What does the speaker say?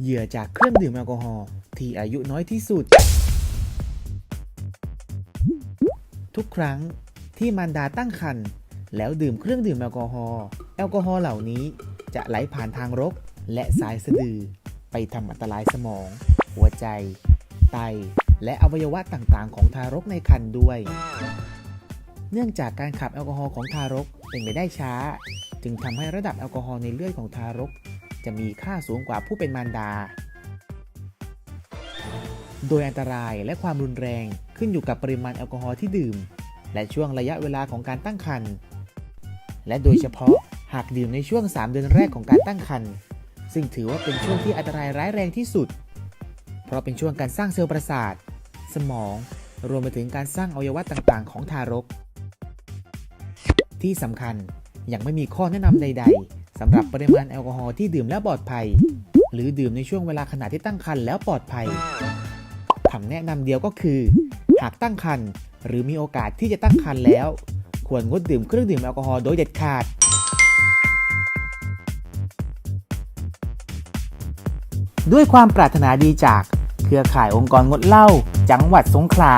เหยื่อจากเครื่องดื่มแอลกอฮอล์ที่อายุน้อยที่สุด ทุกครั้งที่มารดาตั้งครรภ์แล้วดื่มเครื่องดื่มแอลกอฮอล์แอลกอฮอล์เหล่านี้จะไหลผ่านทางรก และสายสะดือไปทำอันตรายสมอง หัวใจ ไต และอวัยวะต่างๆ ของทารกในครรภ์ด้วย เนื่องจากการขับแอลกอฮอล์ของทารกเป็นไปได้ช้า จึงทำให้ระดับแอลกอฮอล์ในเลือดของทารก จะมีค่าสูงกว่าผู้เป็นมารดา โดยอันตรายและความรุนแรงขึ้นอยู่กับปริมาณแอลกอฮอล์ที่ดื่ม และช่วงระยะเวลาของการตั้งครรภ์ และโดยเฉพาะหากดื่มในช่วง 3 เดือนแรกของการตั้งครรภ์ ซึ่งถือว่าเป็นช่วงที่อันตรายร้ายแรงที่สุด เพราะเป็นช่วงการสร้างเซลล์ประสาท สมอง รวมไปถึงการสร้างอวัยวะต่างๆ ของทารก ที่สำคัญยังไม่มีข้อแนะนำใด ๆ สำหรับปริมาณแอลกอฮอล์ที่ดื่มแล้วปลอดภัย หรือดื่มในช่วงเวลาขณะที่ตั้งครรภ์แล้วปลอดภัยคำแนะนำเดียวก็คือ หากตั้งครรภ์หรือมีโอกาสที่จะตั้งครรภ์แล้ว ควรงดดื่มเครื่องดื่มแอลกอฮอล์โดยเด็ดขาด ด้วยความปรารถนาดีจากเครือข่ายองค์กรงดเหล้าจังหวัดสงขลา